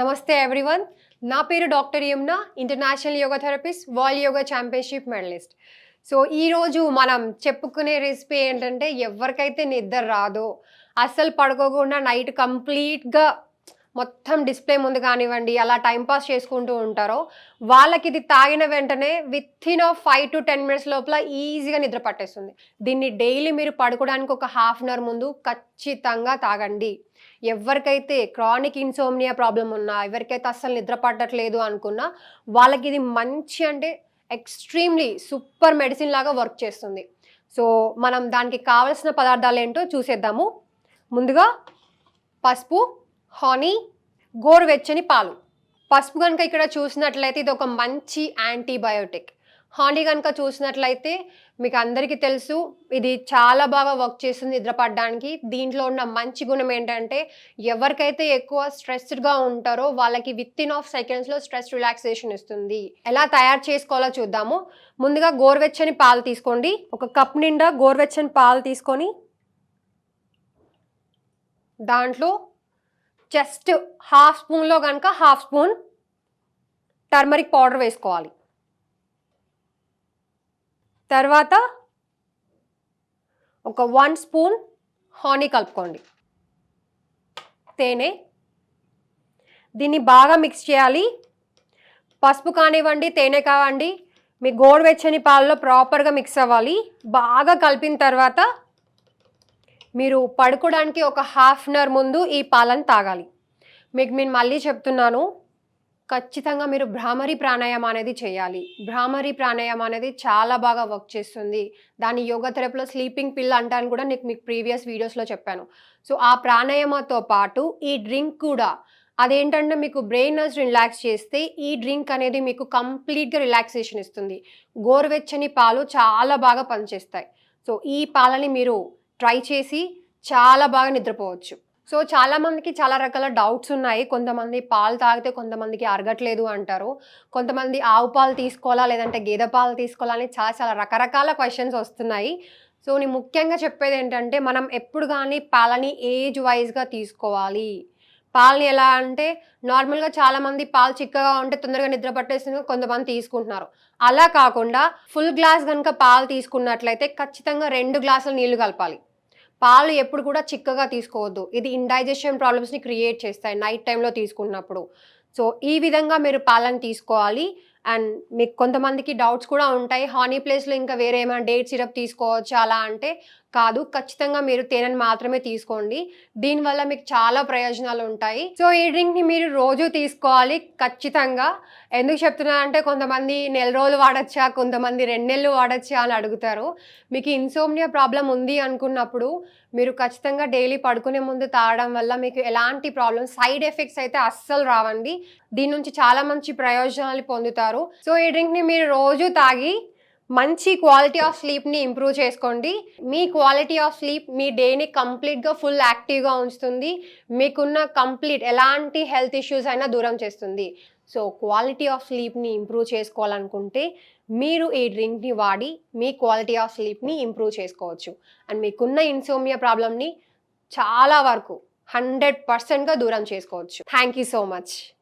నమస్తే ఎవ్రీవన్. నా పేరు doctor Yamuna international yoga therapist world yoga championship medalist. So ఈరోజు మనం చెప్పుకునే రెసిపీ ఏంటంటే ఎవరికైతే నిద్ర రాదో అస్సలు పడుకోకుండా నైట్ కంప్లీట్గా మొత్తం డిస్ప్లే ముందు కానివ్వండి అలా టైంపాస్ చేసుకుంటూ ఉంటారో వాళ్ళకి ఇది తాగిన వెంటనే within of five to ten minutes లోపల ఈజీగా నిద్ర పట్టేస్తుంది. దీన్ని డైలీ మీరు పడుకోవడానికి ఒక హాఫ్ అన్ అవర్ ముందు ఖచ్చితంగా తాగండి. ఎవరికైతే క్రానిక్ ఇన్సోమ్నియా ప్రాబ్లం ఉన్నా ఎవరికైతే అస్సలు నిద్ర పట్టట్లేదు అనుకున్నా వాళ్ళకి ఇది మంచి అంటే ఎక్స్ట్రీమ్లీ సూపర్ మెడిసిన్ లాగా వర్క్ చేస్తుంది. సో మనం దానికి కావలసిన పదార్థాలు ఏంటో చూసేద్దాము. ముందుగా పసుపు హానీ గోరువెచ్చని పాలు. పసుపు కనుక ఇక్కడ చూసినట్లయితే ఇది ఒక మంచి యాంటీబయోటిక్. హానీ కనుక చూసినట్లయితే మీకు అందరికీ తెలుసు ఇది చాలా బాగా వర్క్ చేస్తుంది నిద్రపడడానికి. దీంట్లో ఉన్న మంచి గుణం ఏంటంటే ఎవరికైతే ఎక్కువ స్ట్రెస్డ్గా ఉంటారో వాళ్ళకి విత్ ఇన్ ఆఫ్ సెకండ్స్లో స్ట్రెస్ రిలాక్సేషన్ ఇస్తుంది. ఎలా తయారు చేసుకోవాలో చూద్దాము. ముందుగా గోరువెచ్చని పాలు తీసుకోండి. ఒక కప్ నిండా గోరువెచ్చని పాలు తీసుకొని దాంట్లో జస్ట్ హాఫ్ స్పూన్లో కనుక హాఫ్ స్పూన్ టర్మరిక్ పౌడర్ వేసుకోవాలి. తర్వాత ఒక వన్ స్పూన్ హానీ కలుపుకోండి. తేనె. దీన్ని బాగా మిక్స్ చేయాలి. పసుపు కానివ్వండి తేనె కావండి మీ గోరువెచ్చని పాలలో ప్రాపర్గా మిక్స్ అవ్వాలి. బాగా కలిపిన తర్వాత మీరు పడుకోవడానికి ఒక హాఫ్ అన్ అవర్ ముందు ఈ పాలను తాగాలి. మీకు నేను మళ్ళీ చెప్తున్నాను ఖచ్చితంగా మీరు భ్రామరి ప్రాణాయామం అనేది చేయాలి. భ్రామరి ప్రాణాయామం అనేది చాలా బాగా వర్క్ చేస్తుంది. దాని యోగా థెరపీలో స్లీపింగ్ పిల్ అంటాను కూడా నీకు మీకు ప్రీవియస్ వీడియోస్లో చెప్పాను. సో ఆ ప్రాణాయామంతో పాటు ఈ డ్రింక్ కూడా అదేంటంటే మీకు బ్రెయిన్ రిలాక్స్ చేస్తే ఈ డ్రింక్ అనేది మీకు కంప్లీట్గా రిలాక్సేషన్ ఇస్తుంది. గోరువెచ్చని పాలు చాలా బాగా పనిచేస్తాయి. సో ఈ పాలని మీరు ట్రై చేసి చాలా బాగా నిద్రపోవచ్చు. సో చాలా మందికి చాలా రకాల డౌట్స్ ఉన్నాయి. కొంతమంది పాలు తాగితే కొంతమందికి అరగట్లేదు అంటారు. కొంతమంది ఆవు పాలు తీసుకోవాలా లేదంటే గేదె పాలు తీసుకోవాలా అని చాలా చాలా రకరకాల క్వశ్చన్స్ వస్తున్నాయి. సో నేను ముఖ్యంగా చెప్పేది ఏంటంటే మనం ఎప్పుడు కానీ పాలని ఏజ్ వైజ్గా తీసుకోవాలి. పాలని ఎలా అంటే నార్మల్గా చాలామంది పాలు చిక్కగా ఉంటే తొందరగా నిద్ర పట్టేస్తుంది కొంతమంది తీసుకుంటున్నారు. అలా కాకుండా ఫుల్ గ్లాస్ కనుక పాలు తీసుకున్నట్లయితే ఖచ్చితంగా రెండు గ్లాసులు నీళ్ళు కలపాలి. పాలు ఎప్పుడు కూడా చిక్కగా తీసుకోవద్దు. ఇది ఇండైజెషన్ ప్రాబ్లమ్స్ని క్రియేట్ చేస్తాయి నైట్ టైంలో తీసుకున్నప్పుడు. సో ఈ విధంగా మీరు పాలను తీసుకోవాలి. అండ్ మీకు కొంతమందికి డౌట్స్ కూడా ఉంటాయి. హానీ ప్లేస్లో ఇంకా వేరే ఏమైనా డేట్ సిరప్ తీసుకోవచ్చు అలా అంటే కాదు ఖచ్చితంగా మీరు తేనెను మాత్రమే తీసుకోండి. దీనివల్ల మీకు చాలా ప్రయోజనాలు ఉంటాయి. సో ఈ డ్రింక్ని మీరు రోజు తీసుకోవాలి ఖచ్చితంగా. ఎందుకు చెప్తున్నా అంటే కొంతమంది నెల రోజులు వాడచ్చా కొంతమంది రెండు నెలలు వాడచ్చా అని అడుగుతారు. మీకు ఇన్సోమ్నియా ప్రాబ్లం ఉంది అనుకున్నప్పుడు మీరు ఖచ్చితంగా డైలీ పడుకునే ముందు తాగడం వల్ల మీకు ఎలాంటి ప్రాబ్లమ్ సైడ్ ఎఫెక్ట్స్ అయితే అస్సలు రావండి. దీని నుంచి చాలా మంచి ప్రయోజనాలు పొందుతారు. సో ఈ డ్రింక్ని మీరు రోజు తాగి మంచి క్వాలిటీ ఆఫ్ స్లీప్ని ఇంప్రూవ్ చేసుకోండి. మీ క్వాలిటీ ఆఫ్ స్లీప్ మీ డేని కంప్లీట్గా ఫుల్ యాక్టివ్గా ఉంచుతుంది. మీకున్న కంప్లీట్ ఎలాంటి హెల్త్ ఇష్యూస్ అయినా దూరం చేస్తుంది. సో క్వాలిటీ ఆఫ్ స్లీప్ని ఇంప్రూవ్ చేసుకోవాలనుకుంటే మీరు ఈ డ్రింక్ని వాడి మీ క్వాలిటీ ఆఫ్ స్లీప్ని ఇంప్రూవ్ చేసుకోవచ్చు. అండ్ మీకున్న ఇన్సోమియా ప్రాబ్లమ్ని చాలా వరకు హండ్రెడ్ పర్సెంట్గా దూరం చేసుకోవచ్చు. Thank you so much